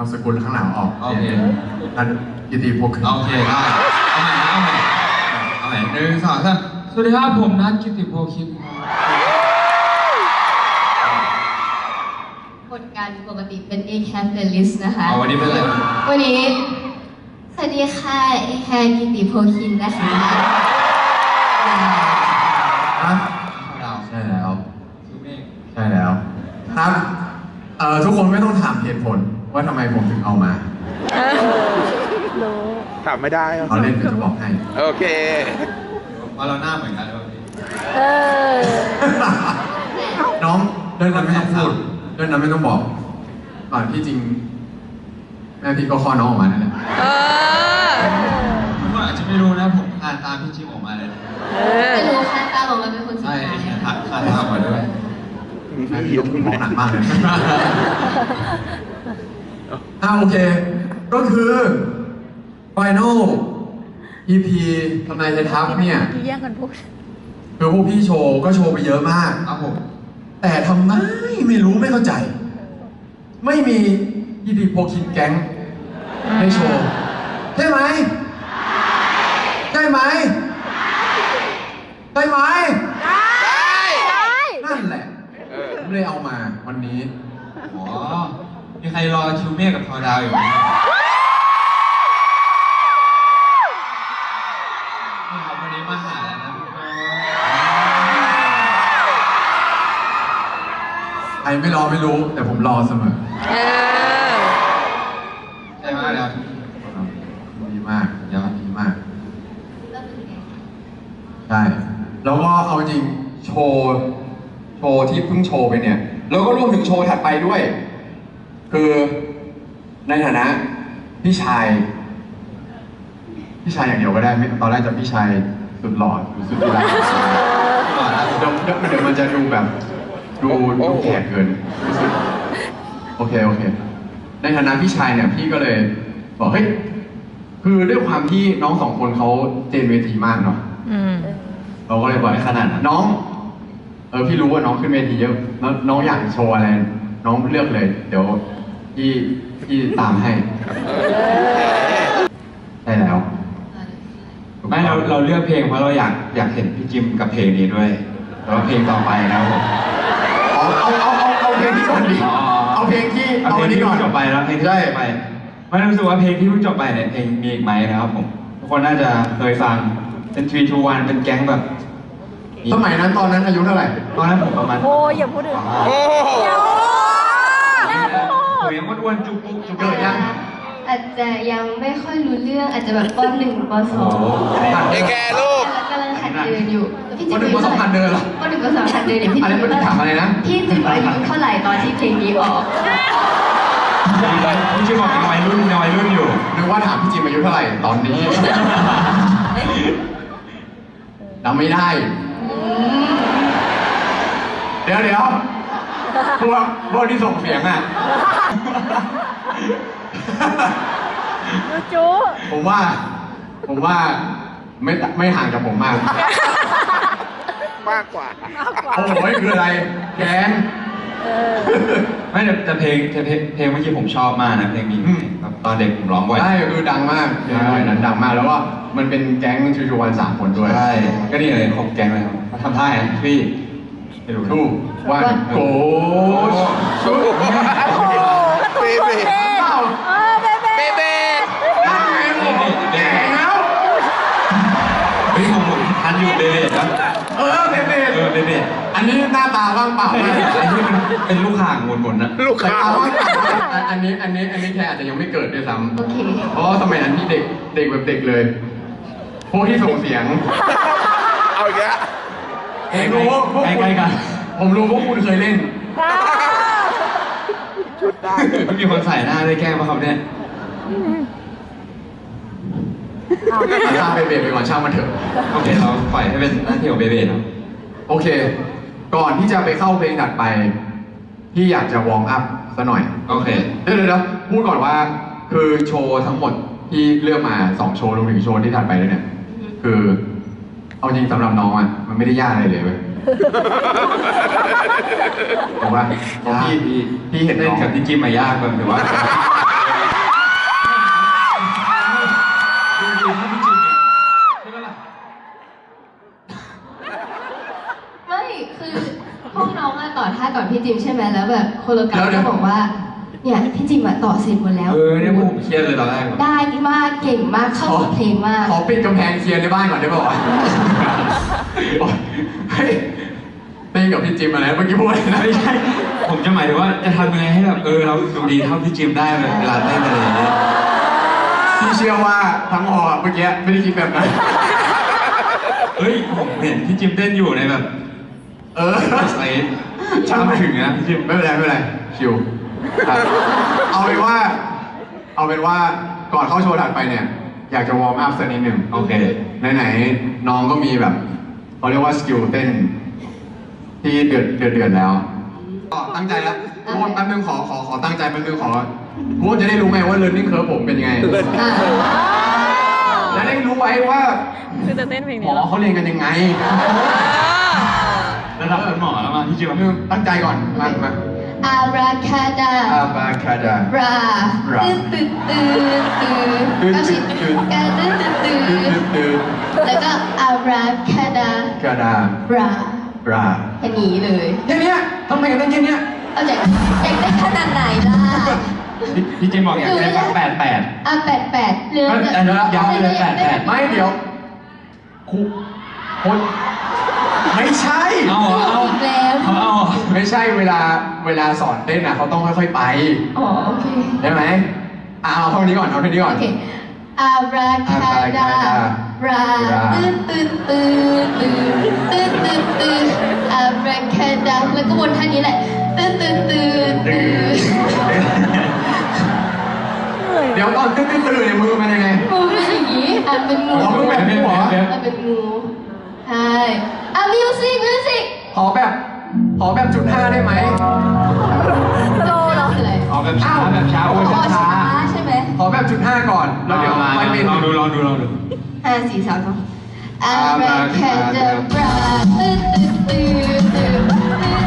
นามสกุลข้างหลังออกโอเค นันยินดีพวกขึ้นโอเคได้เอาใหม่นะเอาใหม่เอาใหม่หนึ่งสองสามสวัสดีครับผมนัทกิติโพคิมครับบทการปกติเป็น A Cat Playlist นะคะ เอาวันนี้เป็นอะไรนะวันนี้ สวัสดีค่ะ A Cat กิติโพคินนะคะอะ ดาว ใช่แล้ว ซูเมฆ ใช่แล้ว ครับเอ่อทุกคนไม่ต้องถามเหตุผล ว่าทำไมผมถึงเอามาถามไม่ได้ครับเอาเล่นเดี๋ยวจะบอกให้โอเคว่าเราหน้าเหมือนกันหรือเปล่าพี่น้องเรื่องนั้นไม่ต้องพูดเรื่องนั้นไม่ต้องบอกก่อนที่จริงแม่พี่ก็คลอดน้องออกมานั่นแหละทุกคนอาจจะไม่รู้นะผมทานตามพี่จิ๊บออกมาเลยนะไม่รู้ค่ะตาบอกว่าเป็นคนสุดใช่ท้ายทานทานตามออกมาด้วยแม่พี่ยกมองหนักมากเลย อ่าโอเค ก็คือ Final EP ทำนายไทยทัพเนี่ย แย่งกันพูดคือพวกพี่โชว์ก็โชว์ไปเยอะมากครับผมแต่ทำไมไม่รู้ไม่เข้าใจ ไม่มียีดีโพคินแก๊งให้โชว์ ใช่ไหมใช่ไหมใช่ไหมนั่นแหละเออผมเลยเอามาวันนี้อ๋อ มีใครรอชิวเมฆกับพอดาวอยู่ไหมนี่ครับวันนี้มาหาแล้วนะใครไม่รอไม่รู้ แต่ผมรอเสมอเออใช่มากแล้วดีมากยอดดีมาก ใช่ แล้วก็เอาจริงโชว์ โชว์ที่เพิ่งโชว์ไปเนี่ย แล้วก็รวมถึงโชว์ถัดไปด้วย คือในฐานะพี่ชาย พี่ชายอย่างเดียวก็ได้ไม่ตอนแรกจะพี่ชายสุดหล่อหรือสุดที่รักเดี๋ยวเดี๋ยวเดี๋ยวมันจะดูแบบ ดูดูแขกเกินรู้สึกโอเคโอเค ในฐานะพี่ชายเนี่ยพี่ก็เลยบอกเฮ้ยคือด้วยความที่น้องสองคนเขาเจนเวทีมากเนาะอืมเราก็เลยบอกให้ขนาดนั้นน้อง เออพี่รู้ว่าน้องขึ้นเวทีเยอะแล้วน้องอยากโชว์อะไร น้องเลือกเลย เดี๋ยว พี่พี่ตามให้ใช่แล้วไม่เราเราเลือกเพลงเพราะเราอยากอยากเห็นพี่จิมกับเพลงนี้ด้วยแล้วก็เพลงต่อไปนะครับผมเอาเอาเอาเอาเอาเพลงที่ก่อนดิอ๋อเอาเพลงที่เอาเอาเพลอังนที่นี้ก่อเพิ่นงจบไปแล้วเพลงที่ใช่จบไปไม่รู้สึกว่าเพลงที่เพิ่งจบไปเนี่ยเพลงมีอีกไหมนะครับผมทุกคนน่าจะเคยฟังเป็น3 2 1เป็นแก๊งแบบสมัยนั้นตอนนั้นอายุเท่าไหร่ตอนนั้นผมประมาณโอ้ยอย่าพูดถึง อ้วนจุกปุ๊กจุกเกิดยังอาจจะยังไม่ค่อยรู้เรื่องอาจจะแบบปหนึ่งปสโอ้องโหเด็กแก่ลูกกำลังหัดเดินอยู่พี่วัจินมหนึ่งวันสองพันเดินเหรอปหนึ่งปสองหัดเดินเนี่ยพี่อะไรจิมถามอะไรนะพี่จิมอายุเท่าไหร่ตอนที่เพลงนี้ออกพี่จิมบอกยังวัยรุ่นยังวัยรุ่นอยู่นึกว่าถามพี่จิมอายุเท่าไหร่ตอนนี้จำไม่ได้เดี๋ยวเดี๋ยว พวกพวกที่ส่งเสียงอะจูจูผมว่า ผมว่าไม่ตไม่ห่างจากผมมากมากกว่า โอ้โหคืออะไร แกน เออ ไม่แต่แต่เพลงเพลงเพลงเมื่อกี้ผมชอบมากนะเพลงนี้อืมแบบตอนเด็กผมร้องบ่อย ใช่คือดังมากเพลงสมัยนั้นดังมากแล้วก็มันเป็นแก๊งชูชูวันสามคนด้วย ใช่ก็นี่เลยครบแก๊งเลยครับมาทำท่าไงพี่ไม่รู้ ทูวันโกชูเบเบ้เปล่าเออเบเบ้เบเบ้ได้ไงผมแก่แล้วเฮ้ยผมผมทันอยู่เบเบ้ครับเออเบเบเออเบเบ้อันนี้หน้าตาว่างเปล่าไอ้มากที่มันเป็นลูกห่างหมุนๆนะลูกแต่ค้าเอาว่างเปล่าอันนี้อันนี้อันนี้แค่อาจจะยังไม่เกิดด้วยซ้โอเคำเพราะว่าสมัยนั้นพี่เด็กเด็กแบบเด็กเลย พวกที่ส่งเสียง เอาอีกแล้ว ผมรู้ว่าพวกใกคุณล้ๆกันผมรู้พวกคุณเคยเล่น ชุดได้ไม่มีคนใส่หน้าได้แกล้งป่ะครับเนี่ยช่างไปเบรกไปก่อนช่างมันเถอะโอเคเราปล่อยให้เป็นหน้าที่ของเบเบ้เนาะโอเค ก่อนที่จะไปเข้าเพลงถัดไปพี่อยากจะวอร์มอัพซะหน่อยโอเคเดี๋ยวเดี๋ยวเดี๋ยวพูดก่อนว่าคือโชว์ทั้งหมดที่เลือกมาสองโชว์รวมถึงโชว์ที่ถัดไปด้วยเนี่ยคือเอาจริงสำหรับน้องอะมัน ไม่ได้ยากอะไรเลยเว้ยถูกป่ะเพราะพี่พี่พี่เห็นเล่น้นองกับพี่จิมมายากแบบหรือว่าดูๆถ้าพี่จิมเนี่ยใช่ไหมล่ะไม่คือพวกน้องอะต่อท่าก่อนพี่จิมใช่ไหมแล้วแบบโคโลกราฟเดี๋ยวก็บอกว่า เนี่ยพี่จิมอะต่อเสร็จหมดแล้ว เออเนี่ยผมเครียดเลยตอนแรกแบบได้มากเก่งมากเข้ากับเพลงมาก ขอปิดกำแพงเคลียร์ในบ้านก่อนได้ป่าวะเฮ้ยเต้นกับพี่จิมอะไรเมื่อกี้พูดอะไรนะไม่ใช่ ผมจะหมายถึงว่าจะทำยังไงให้แบบเออเราดูดีเท่าพี่จิมได้แบบเวลาเต้นอะไรอย่างเงี้ยพี่เชื่อว่าทั้งหอเมื่อกี้ไม่ได้คิดแบบนั้น เฮ้ยผมเห็นพี่จิมเต้นอยู่ในแบบ เออไอ้ช่างถึงนะพี่จิมไม่เป็นไรไม่เป็นไรชิวครับ เอาเป็นว่า เอาเป็นว่าก่อนเข้าโชว์ถัดไปเนี่ย อยากจะวอร์มอัพสักนิดหนึ่งโอเค ไหนๆน้องก็มีแบบเขาเรียกว่าสกิลเต้น ที่เดือดเดือดเดือดแล้วก็ตั้งใจแล้วพูดแป๊บนึงขอขอขอตั้งใจแป๊บนึงขอพูดจะได้รู้ไงว่า learning curve ผมเป็นยังไงอะและได้รู้ไว้ว่าคือจะเต้นเพลงหมนี้อเหรอเขาเรียนกันยังไงระดับคุณหมอแล้วมาพี่จิมแป๊บนึงตั้งใจก่อนมามา อาราคาดาอาบาคาดาราราตื่นตื่นตื่นตื่นเอาสิการตื่นตื่นตื่ตื้อนตื้อแล้วก็อาราคาดาคาดาราราแค่นี้เลยแค่เนี้ยทำไมกันได้แค่เนี้ยเอาจากอยากได้ขนาดไหนล่ะ พี่พี่จิมบอกอยากได้สักแปดแปด อะแปดแปดเรืออันนี้ยาวเลยแปดแปดไม่เดี๋ยวครูคน ไม่ใช่เอาเหรอเอาอีกแล้วเอาเอาไม่ใช่เวลาเวลาสอนเต้นอะเขาต้องค่อยๆไปอ๋อโอเคได้ไหมอะเอาเท่านี้ก่อนเอาเท่านี้ก่อน โอเคอาราคาดาราตื่นตื่นตื่นตื่นตื่นตื่นตื่นอาราคาดาแล้วก็วนท่านี้แหละตื่นตื่นตื่นตื่นเดี๋ยวก่อนตื่นตื่นตื่นเนี่ยมือมันยังไงงูเป็นอย่างนี้อะเป็นงูอ๋อมึงแบบงูเหรออะเป็นงูใช่อะมิวสิกมิวสิก ขอแบบ ขอแบบจุดห้าได้ไหมสโลว์เหรอคืออะไรเอาแบบช้าแบบช้าโอ้ยอ๋อช้าช้าใช่ไหมขอแบบจุดห้าก่อน แล้วเดี๋ยวมาค่อยเป็นลองดูลองดูลองดูห้าสี่สามสองอารา